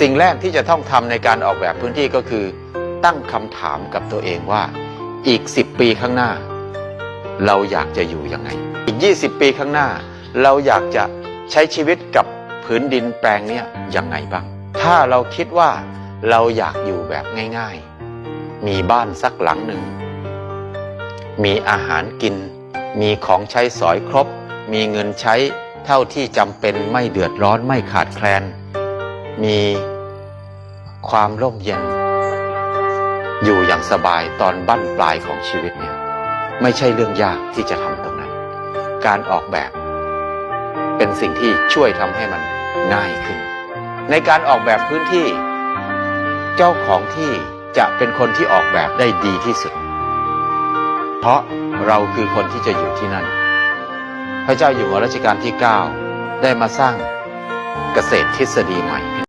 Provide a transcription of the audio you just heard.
สิ่งแรกที่จะต้องทำในการออกแบบพื้นที่ก็คือ ตั้งคำถามกับตัวเองว่า อีก 10 ปีข้างหน้า เราอยากจะอยู่ยังไง อีก 20 ปีข้างหน้า เราอยากจะใช้ชีวิตกับผืนดินแปลงเนี้ยยังไงบ้าง ถ้าเราคิดว่าเราอยากอยู่แบบง่ายๆ มีบ้านสักหลังหนึ่ง มีอาหารกิน มีของใช้สอยครบ มีเงินใช้เท่าที่จำเป็นไม่เดือดร้อนไม่ขาดแคลน มีความร่มเย็น อยู่อย่างสบายตอนบั้นปลายของชีวิตเนี่ยไม่ใช่เรื่องยากที่จะทำตรงนั้น การออกแบบ เป็นสิ่งที่ช่วยทำให้มันง่ายขึ้น ในการออกแบบพื้นที่ เจ้าของที่จะเป็นคนที่ออกแบบได้ดีที่สุด เพราะเราคือคนที่จะอยู่ที่นั่น พระเจ้าอยู่หัวรัชกาลที่ 9 ได้มาสร้างเกษตรทฤษฎีใหม่